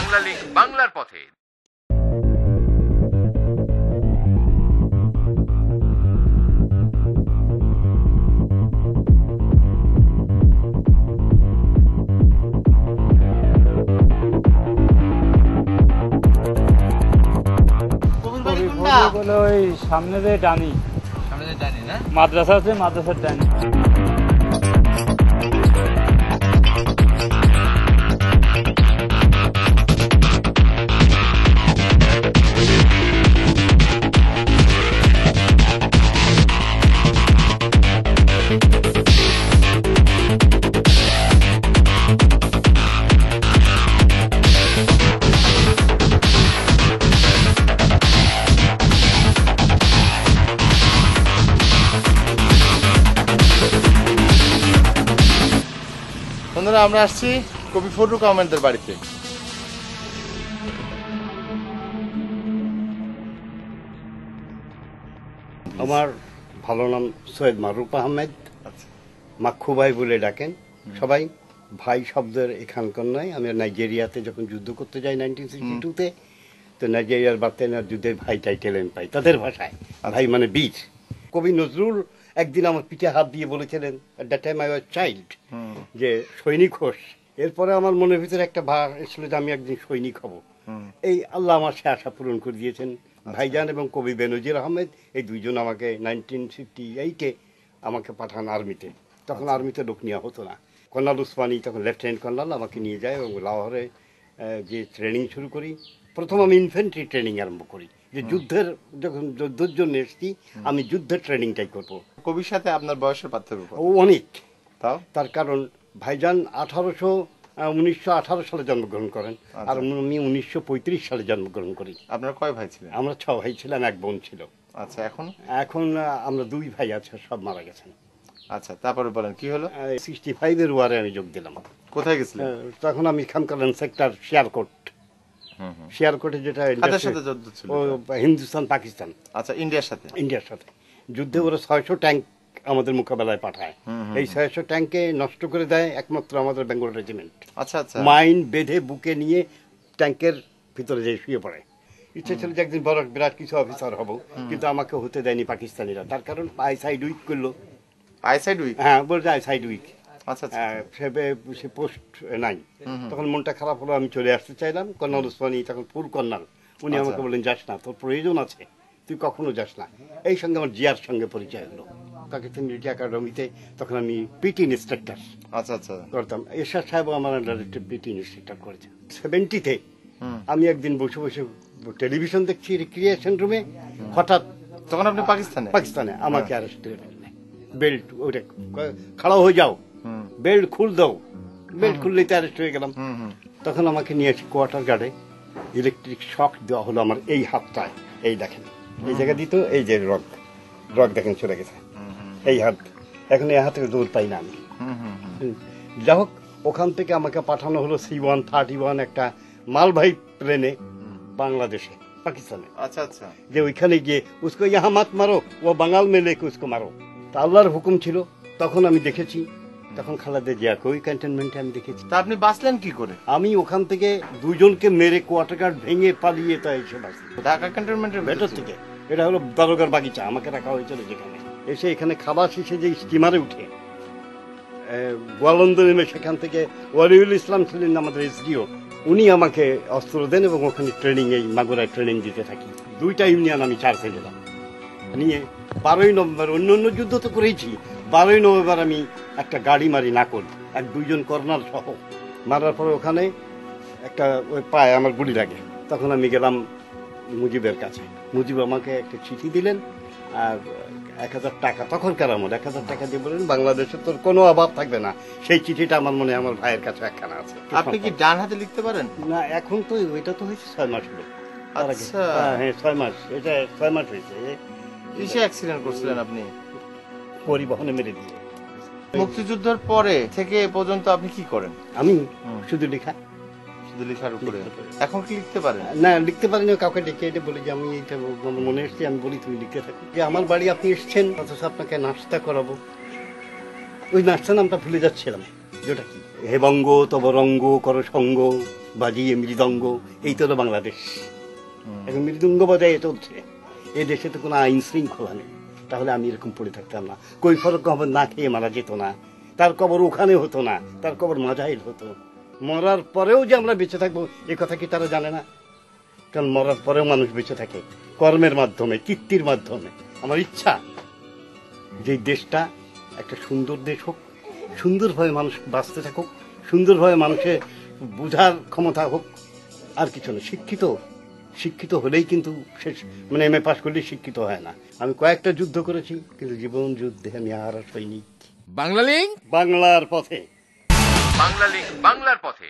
Bangla link বাংলার পথে। কবির বাড়ি কবি কোনটা? ফজল বলে ওই সামনে যে ডানি। সামনে যে জানি না? মাদ্রাসা আছে মাদ্রাসার ডানি। বন্ধুরা আমরা আসছি কবি ফরুক আহমেদের বাড়িতে। আমার ভালো নাম সৈয়দ মারুফ আহমেদ। আচ্ছা। মাক্ষু ভাই বলে ডাকেন সবাই। ভাই শব্দের এখানকার নয় আমি নাইজেরিয়াতে যখন যুদ্ধ করতে যাই নাইনটিন সিক্সটি টুতে তো নাইজেরিয়ার বার্তানার যুদ্ধের ভাই টাইটেল আমি পাই তাদের ভাষায়। ভাই মানে বীর। কবি নজরুল একদিন আমার পিঠে হাত দিয়ে বলেছিলেন that time I was child যে সৈনিক হোস এরপরে আমার মনের ভিতরে একটা ভাব এসেছিল যে আমি একদিন সৈনিক হব। এই আল্লাহ আমার সে আশা পূরণ করে দিয়েছেন। ভাইজান এবং কবি বেনজির আহমেদ এই দুইজন আমাকে নাইনটিন ফিফটি এইটে আমাকে পাঠান আর্মিতে। তখন আর্মিতে লোক নেওয়া হতো না। কর্নাল উসমানি তখন লেফটেন্যান্ট কর্নাল আমাকে নিয়ে যায় এবং লাহোরে যে ট্রেনিং শুরু করি। প্রথম আমি ইনফেন্ট্রি ট্রেনিং আরম্ভ করি। যে যুদ্ধের যখন যুদ্ধের জন্য এসেছি আমি যুদ্ধের ট্রেনিংটাই করব। কবির সাথে আপনার বয়সের পার্থক্য ও অনেক। তার কারণ ভাইজান আঠারোশো উনিশশো আঠারো সালে জন্মগ্রহণ করেন আর আমি উনিশশো পঁয়ত্রিশ সালে জন্মগ্রহণ করি। আপনার কয় ভাই ছিলেন? আমরা ছ ভাই ছিলাম এক বোন ছিল। আচ্ছা এখন? এখন আমরা দুই ভাই আছে সব মারা গেছেন। আচ্ছা তারপরে বলেন কি হলো? সিক্সটি ফাইভের ওয়ারে আমি যোগ দিলাম। কোথায় গেছিলেন? তখন আমি খানকালান সেক্টর শিয়ারকোট শিয়ারকোটে যেটা কাদের সাথে যুদ্ধ ছিল? হিন্দুস্তান পাকিস্তান। আচ্ছা ইন্ডিয়ার সাথে? ইন্ডিয়ার সাথে। যুদ্ধে ওরা ছয়শো ট্যাঙ্ক আমাদের মোকাবেলায় পাঠায়। এই ছয়শো ট্যাঙ্কে নষ্ট করে দেয় একমাত্র আমাদের বেঙ্গল রেজিমেন্ট। আচ্ছা আচ্ছা। মাইন বেঁধে বুকে নিয়ে ট্যাঙ্কের ভিতরে যে শুয়ে পড়ে। ইচ্ছে ছিল যে একদিন বড় বিরাট কিছু অফিসার হব কিন্তু আমাকে হতে দেয়নি পাকিস্তানিরা। তার কারণ আই সাইড উইক করল। আইসাইড উইক হ্যাঁ বলছে আই সাইড উইক আচ্ছা সে পোস্ট নাই। তখন মনটা খারাপ হলো আমি চলে আসতে চাইলাম। কর্নাল উসমানি তখন ফুল কর্নাল উনি আচ্ছা। আমাকে বললেন যাস না তোর প্রয়োজন আছে। তুই কখনো যাস না। এই সঙ্গে আমার জিয়ার সঙ্গে পরিচয় হলো। পাকিস্তান মিলিটারি একাডেমিতে তখন আমি পিটি ইন্সট্রাক্টর আচ্ছা আচ্ছা। করতাম। এরশাদ সাহেব আমার আন্ডারে পিটি ইন্সট্রাক্টর করেছেন। সেভেন্টিতে আমি একদিন বসে বসে টেলিভিশন দেখছি রিক্রিয়েশন রুমে হঠাৎ তখন আপনি পাকিস্তানে? পাকিস্তানে আমাকে অ্যারেস্ট করে বেল্ট ওটা খাড়া হয়ে যাও। বেল্ট খুল দাও। বেল্ট খুললেই তো অ্যারেস্ট হয়ে গেলাম। তখন আমাকে নিয়ে এসে কোয়ার্টার গার্ডে ইলেকট্রিক শক দেওয়া হলো আমার এই হাতটায়। এই দেখেন। এই জায়গা দিত এই যে রক রক দেখেন চলে গেছে। এই হাত এখন এই হাতে দৌড় পাই না আমি। যাই হোক ওখান থেকে আমাকে পাঠানো হলো সি ওয়ান থার্টি ওয়ান একটা মালবাহী প্লেনে বাংলাদেশে পাকিস্তানে। আচ্ছা আচ্ছা। যে ওইখানে গিয়ে উসকো ইহা মাত মারো ও বাঙাল মেলে উসকো মারো। তা আল্লাহর হুকুম ছিল তখন আমি দেখেছি। তখন খালাদে জিয়াকে ওই ক্যান্টনমেন্টে আমি দেখেছি। তা আপনি বাঁচলেন কি করে? আমি ওখান থেকে দুজনকে মেরে কোয়ার্টার গার্ড ভেঙে পালিয়ে তা এসে বাসি ঢাকা ক্যান্টনমেন্টের ভেতর থেকে। এটা হলো দারোগার বাগিচা আমাকে রাখা হয়েছিল যেখানে। এসে এখানে খাবার শেষে যে স্টিমারে উঠে গোয়ালন্দ নেমে সেখান থেকে ওয়ালিউল ইসলাম ছিলেন আমাদের এসডিও, উনি আমাকে অস্ত্র দেন এবং ওখানে ট্রেনিং এই মাগুরায় ট্রেনিং দিতে থাকি। দুইটা ইউনিয়ন আমি চার্জে গেলাম নিয়ে বারোই নভেম্বর, অন্য অন্য যুদ্ধ তো করেইছি, বারোই নভেম্বর আমি একটা গাড়ি মারি না নাকল এক দুইজন কর্নার সহ। মারার পরে ওখানে একটা ওই পায়ে আমার গুলি লাগে। তখন আমি গেলাম মুজিবের কাছে। মুজিব আমাকে একটা চিঠি দিলেন, আর এক হাজার টাকা তখনকার আমার এক হাজার টাকা দিয়ে বললেন বাংলাদেশে তোর কোনো অভাব থাকবে না। সেই চিঠিটা আমার মনে আমার ভাইয়ের কাছে একখানা আছে। আপনি কি ডান হাতে লিখতে পারেন? না এখন তো ওইটা তো হয়েছে ছয় মাস হলো। আচ্ছা। হ্যাঁ, হ্যাঁ ছয় মাস। এটা ছয় মাস হয়েছে। কিসে অ্যাক্সিডেন্ট করছিলেন আপনি? পরিবহনে মেরে দিয়ে। মুক্তিযুদ্ধের পরে থেকে এ পর্যন্ত আপনি কি করেন? আমি? শুধু লেখা? লেখার উপরে। লিখতে পারি। এখন কি লিখতে পারেন? না লিখতে পারি না কাউকে ডেকে এটা বলি যে আমি এইটা মনে এসছে আমি বলি তুমি লিখতে থাকো। যে আমার বাড়ি আপনি এসছেন অথচ আপনাকে নাস্তা করাবো। ওই নাস্তা নামটা ভুলে যাচ্ছিলাম যেটা কি? হে বঙ্গ তব রঙ্গ বাজিয়ে মৃদঙ্গ এই তো হলো বাংলাদেশ। এখন মৃদঙ্গ বাজায় চলছে। এ দেশে তো কোনো আইন শৃঙ্খলা নেই। তাহলে আমি এরকম পড়ে থাকতাম না। কই ফরক কবর না খেয়ে মারা যেত না। তার কবর ওখানে হতো না। তার কবর মাজাইল হতো। মরার পরেও যে আমরা বেঁচে থাকব এ কথা কি তারা জানে না? কারণ মরার পরেও মানুষ বেঁচে থাকে কর্মের মাধ্যমে কীর্তির মাধ্যমে। আমার ইচ্ছা যে দেশটা একটা সুন্দর দেশ হোক সুন্দরভাবে মানুষ বাঁচতে থাকুক সুন্দরভাবে মানুষের বোঝার ক্ষমতা হোক। আর কিছু না শিক্ষিত শিক্ষিত হলেই কিন্তু শেষ মানে এম এ পাশ করলেই শিক্ষিত হয় না। আমি কয়েকটা যুদ্ধ করেছি কিন্তু জীবন যুদ্ধে আমি আর সৈনিক। বাংলা লিঙ্ক বাংলার পথে। বাংলা লিঙ্ক বাংলার পথে।